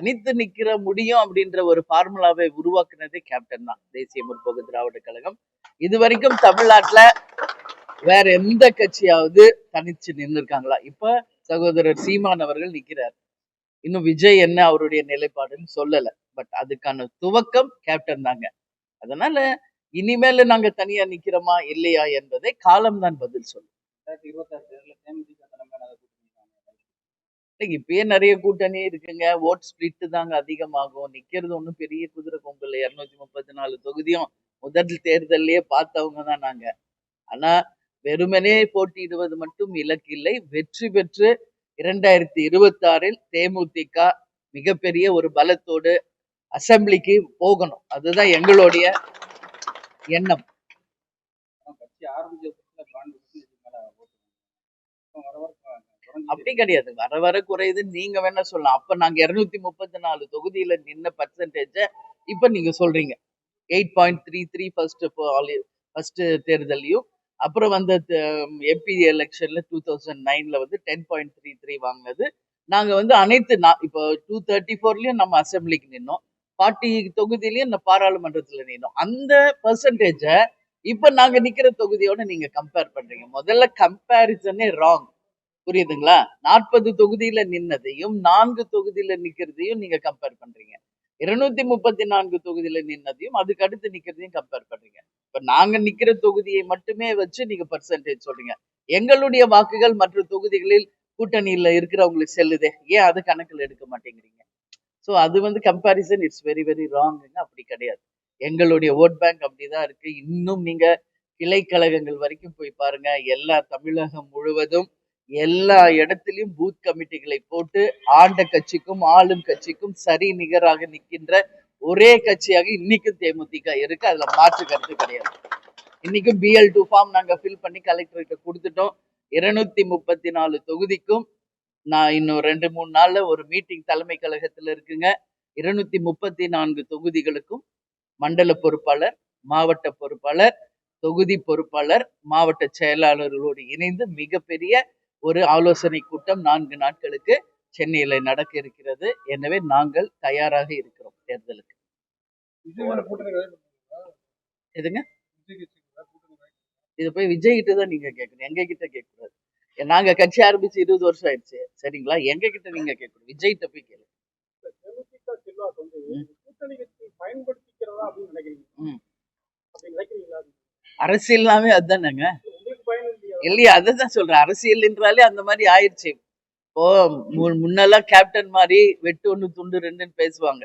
தனித்து நிக்கிற முடியும் அப்படின்ற ஒரு ஃபார்முலாவை உருவாக்குனதே கேப்டன் தான். தேசிய முற்போக்கு திராவிட கழகம். இது வரைக்கும் தமிழ்நாட்டுல வேற எந்த கட்சியாவது தனிச்சு நின்று இருக்காங்களா இப்ப சகோதரர் சீமான் அவர்கள் நிக்கிறார். இன்னும் விஜய் என்ன அவருடைய நிலைப்பாடுன்னு சொல்லல. பட் அதுக்கான துவக்கம் கேப்டன் தாங்க. அதனால இனிமேல நாங்க தனியா நிக்கிறோமா? இல்லையா? என்பதை காலம்தான் பதில் சொல்லும் ரெண்டாயிரத்தி இருபத்தாறு தேர்தலில் தேமுதிக தலைமையிலான கூட்டணி இல்லைங்க, இப்பயே நிறைய கூட்டணி இருக்குங்க. ஓட் ஸ்பிளிட்டு தாங்க அதிகமாகும். நிக்கிறது ஒண்ணும் பெரிய குதிரை கொம்பில் இருநூத்தி முப்பத்தி நாலு தொகுதியும் முதல் தேர்தல்லையே பார்த்தவங்க தான் நாங்க. ஆனா வெறுமனே போட்டியிடுவது மட்டும் இலக்கு இல்லை வெற்றி பெற்று இரண்டாயிரத்தி இருபத்தி ஆறில் தேமுதிக மிகப்பெரிய ஒரு பலத்தோடு அசெம்பிளிக்கு போகணும். அதுதான் எங்களுடைய எண்ணம். கட்சி ஆரம்பிச்ச அப்படி கிடையாது. வர வர குறையுது. நீங்க வேணா சொல்லலாம். அப்ப நாங்க இருநூத்தி முப்பத்தி நாலு தொகுதியில நின்ன பர்சன்டேஜ இப்ப நீங்க சொல்றீங்க. Eight point three three first first தேர்தலையும் அப்புறம் வந்த எம்பி எலெக்ஷன்ல டூ தௌசண்ட் நைன்ல வந்து டென் பாயிண்ட் த்ரீ த்ரீ வாங்கினது. நாங்க வந்து அனைத்து நா- இப்போ டூ தேர்ட்டி ஃபோர்லயும் நம்ம அசெம்பிளிக்கு நின்னோம். பார்ட்டி தொகுதியிலயும் இந்த பாராளுமன்றத்துல நின்னோம். அந்த பர்சன்டேஜ இப்ப நாங்க நிக்கிற தொகுதியோட நீங்க கம்பேர் பண்றீங்க. முதல்ல கம்பேரிசனே ராங் புரியுதுங்களா? நாற்பது தொகுதியில நின்னதையும் நான்கு தொகுதியில நிக்கிறதையும் நீங்க கம்பேர் பண்றீங்க. இருநூத்தி முப்பத்தி நான்கு தொகுதியில நின்னதையும் அதுக்கு அடுத்து நிக்கிறதையும் கம்பேர் பண்றீங்க. இப்ப நாங்க நிக்கிற தொகுதியை மட்டுமே வச்சு நீங்க பர்சன்டேஜ் சொல்றீங்க. எங்களுடைய வாக்குகள் மற்ற தொகுதிகளில் கூட்டணியில இருக்கிறவங்களுக்கு செல்லுதே. ஏன் அது கணக்குல எடுக்க மாட்டேங்கிறீங்க? ஸோ அது வந்து கம்பேரிசன் இட்ஸ் வெரி வெரி ராங்குங்க அப்படி கிடையாது. எங்களுடைய ஓட் பேங்க் அப்படிதான் இருக்கு. இன்னும் நீங்க கிளைக்கழகங்கள் வரைக்கும் போய் பாருங்க. எல்லா தமிழகம் முழுவதும் எல்லா இடத்திலும் பூத் கமிட்டிகளை போட்டு ஆண்ட கட்சிக்கும் ஆளும் கட்சிக்கும் சரி நிகராக நிற்கின்ற ஒரே கட்சியாக இன்னைக்கும் தேமுதிக இருக்கு. அதுல மாற்று கருத்து கிடையாது. இன்னைக்கும் பிஎல் டூ ஃபார்ம் நாங்க ஃபில் பண்ணி கலெக்டர்கிட்ட கொடுத்துட்டோம். இருநூத்தி முப்பத்தி நாலு தொகுதிக்கும் நான் இன்னும் ரெண்டு மூணு நாள்ல ஒரு மீட்டிங் தலைமை கழகத்துல இருக்குங்க. இருநூத்தி முப்பத்தி நான்கு தொகுதிகளுக்கும் மண்டல பொறுப்பாளர் மாவட்ட பொறுப்பாளர் தொகுதி பொறுப்பாளர் மாவட்ட செயலாளர்களோடு இணைந்து மிகப்பெரிய ஒரு ஆலோசனை கூட்டம் நான்கு நாட்களுக்கு சென்னையில நடக்க இருக்கிறது. எனவே நாங்கள் தயாராக இருக்கிறோம் தேர்தலுக்கு. எதுங்க? இது போய் விஜய் கிட்ட தான் நீங்க கேட்கணும். எங்க கிட்ட கேட்கக்கூடாது. நாங்க கட்சி ஆரம்பிச்சு இருபது வருஷம் ஆயிடுச்சு. சரிங்களா? எங்க கிட்ட நீங்க கேட்கணும். விஜய் கிட்ட போய் கேளு தேமுதிக செல்வாக்கு வந்து ம். கூட்டணி கட்சி பயன்படுத்திக்கிறதா அப்படின்னு நினைக்கிறீங்க? ம். அப்படி நினைக்கிறீங்களா? அரசியல்னாவே அதுதானேங்க. இல்லையா? அதான் சொல்றேன். அரசியல் என்றாலே அந்த மாதிரி ஆயிடுச்சு. இப்போ முன்னெல்லாம் கேப்டன் மாதிரி வெட்டு ஒன்று துண்டு ரெண்டுன்னு பேசுவாங்க.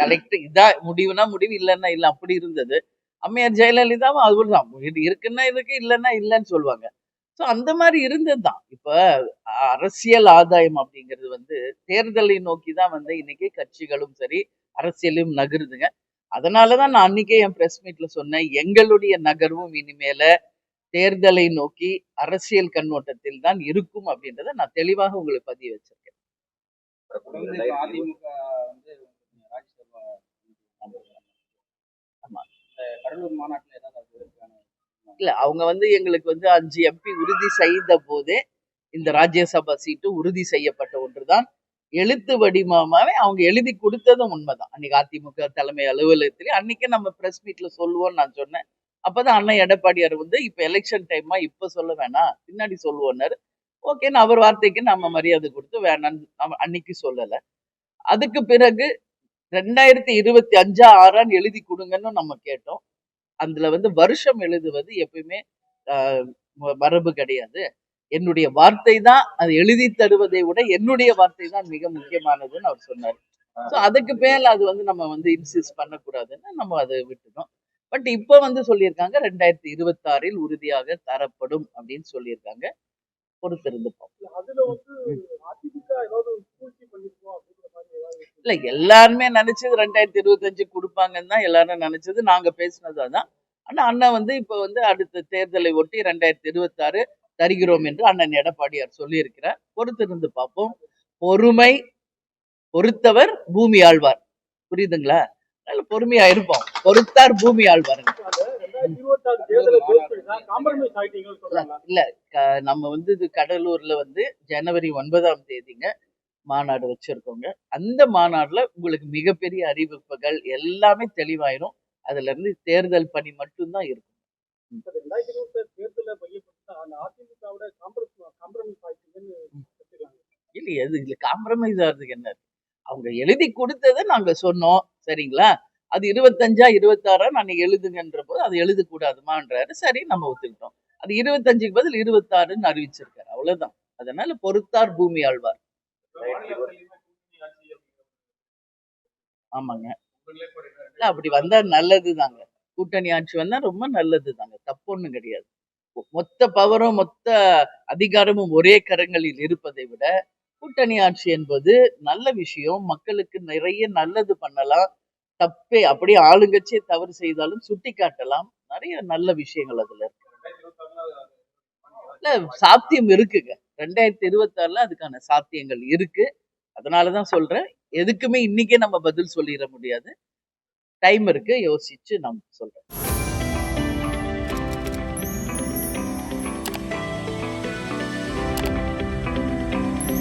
கரெக்ட் இதான் முடிவுனா முடிவு இல்லைன்னா இல்லை. அப்படி இருந்தது. அம்மையார் ஜெயலலிதாவும் அதுதான் இது இருக்குன்னா இருக்கு இல்லைன்னா இல்லைன்னு சொல்லுவாங்க. ஸோ அந்த மாதிரி இருந்ததுதான். இப்ப இப்போ அரசியல் ஆதாயம் அப்படிங்கிறது வந்து தேர்தலை நோக்கி தான் வந்து இன்னைக்கு கட்சிகளும் சரி அரசியலும் நகருதுங்க. அதனால தான் நான் அன்னைக்கே என் ப்ரெஸ் மீட்ல சொன்னேன். எங்களுடைய நகர்வும் இனிமேல தேர்தலை நோக்கி அரசியல் கண்ணோட்டத்தில் தான் இருக்கும் அப்படின்றத நான் தெளிவாக உங்களுக்கு பதிய வச்சிருக்கேன். இல்ல அவங்க வந்து எங்களுக்கு வந்து அஞ்சு எம்பி உறுதி செய்த போதே இந்த ராஜ்யசபா சீட்டு உறுதி செய்யப்பட்ட ஒன்றுதான். எழுத்து வடிவமாவே அவங்க எழுதி கொடுத்ததும் உண்மைதான். அன்னைக்கு அதிமுக தலைமை அலுவலகத்திலே அன்னைக்கே நம்ம பிரஸ் மீட்ல சொல்லுவோம்னு நான் சொன்னேன். அப்பதான் அண்ணன் எடப்பாடியார் வந்து இப்ப எலெக்ஷன் டைமா இப்ப சொல்ல வேணாம். பின்னாடி சொல்லுவோன்னாரு ஓகேன்னு அவர் வார்த்தைக்கு நம்ம மரியாதை கொடுத்து வேணான்னு நம்ம அன்னைக்கு சொல்லலை. அதுக்கு பிறகு ரெண்டாயிரத்தி இருபத்தி அஞ்சா ஆறான்னு எழுதி கொடுங்கன்னு நம்ம கேட்டோம். அதுல வந்து வருஷம் எழுதுவது எப்பயுமே ஆஹ், ம- மரபு கிடையாது. என்னுடைய வார்த்தை தான் அது எழுதி தருவதை விட என்னுடைய வார்த்தை தான் மிக முக்கியமானதுன்னு அவர் சொன்னார். ஸோ அதுக்கு மேல அது வந்து நம்ம வந்து இன்சிஸ்ட் பண்ணக்கூடாதுன்னு நம்ம அதை விட்டுட்டோம். பட் இப்போ வந்து சொல்லியிருக்காங்க ரெண்டாயிரத்தி இருபத்தாறில் உறுதியாக தரப்படும் அப்படின்னு சொல்லியிருக்காங்க. பொறுத்திருந்து இல்ல எல்லாருமே நினைச்சது ரெண்டாயிரத்தி இருபத்தஞ்சு கொடுப்பாங்கன்னு தான் எல்லாரும் நினைச்சது. நாங்க பேசினது அதான். ஆனா அண்ணன் வந்து இப்ப வந்து அடுத்த தேர்தலை ஒட்டி ரெண்டாயிரத்தி இருபத்தாறு தருகிறோம் என்று அண்ணன் எடப்பாடியார் சொல்லியிருக்கிறார். பொறுத்திருந்து பார்ப்போம். பொறுமை பொறுத்தவர் பூமி ஆழ்வார். புரியுதுங்களா? நல்ல பொறுமையா இருப்போம். பொறுத்தார் பூமி ஆழ்வாருங்க ரெண்டாயிரத்தி இல்ல நம்ம வந்து இது கடலூர்ல வந்து ஜனவரி ஒன்பதாம் தேதிங்க மாநாடு வச்சிருக்கோங்க. அந்த மாநாடுல உங்களுக்கு மிகப்பெரிய அறிவிப்புகள் எல்லாமே தெளிவாயிரும். அதுல இருந்து தேர்தல் பணி மட்டும்தான் இருக்கும். இப்ப இருபத்தி இல்லையே அது இதுல காம்ப்ரமைஸ் ஆகுறதுக்கு என்ன அவங்க எழுதி கொடுத்ததை நாங்க சொன்னோம். சரிங்களா? அது இருபத்தஞ்சா இருபத்தாறா நான் எழுதுங்கன்ற போது அது எழுதக்கூடாதுமான்றாரு. சரி நம்ம ஒத்துக்கிட்டோம். அது இருபத்தஞ்சுக்கு பதில் இருபத்தாறுன்னு அறிவிச்சிருக்காரு. அவ்வளவுதான். அதனால பொறுத்தார் பூமி ஆழ்வார். ஆமாங்க. இல்ல அப்படி வந்தா நல்லதுதாங்க. கூட்டணி ஆட்சி வந்தா ரொம்ப நல்லதுதாங்க. தப்பு ஒண்ணும் கிடையாது. மொத்த பவரும் மொத்த அதிகாரமும் ஒரே கரங்களில் இருப்பதை விட கூட்டணி ஆட்சி என்பது நல்ல விஷயம். மக்களுக்கு நிறைய நல்லது பண்ணலாம். தப்பே அப்படியே ஆளுங்கட்சியை தவறு செய்தாலும் சுட்டி காட்டலாம் நிறைய நல்ல விஷயங்கள் அதுல இருக்கு. இல்ல சாத்தியம் இருக்குங்க. ரெண்டாயிரத்தி இருபத்தாறுல அதுக்கான சாத்தியங்கள் இருக்கு. அதனாலதான் சொல்றேன். எதுக்குமே இன்னைக்கே நம்ம பதில் சொல்லிட முடியாது. டைம் இருக்கு. யோசிச்சு நான் சொல்றேன்.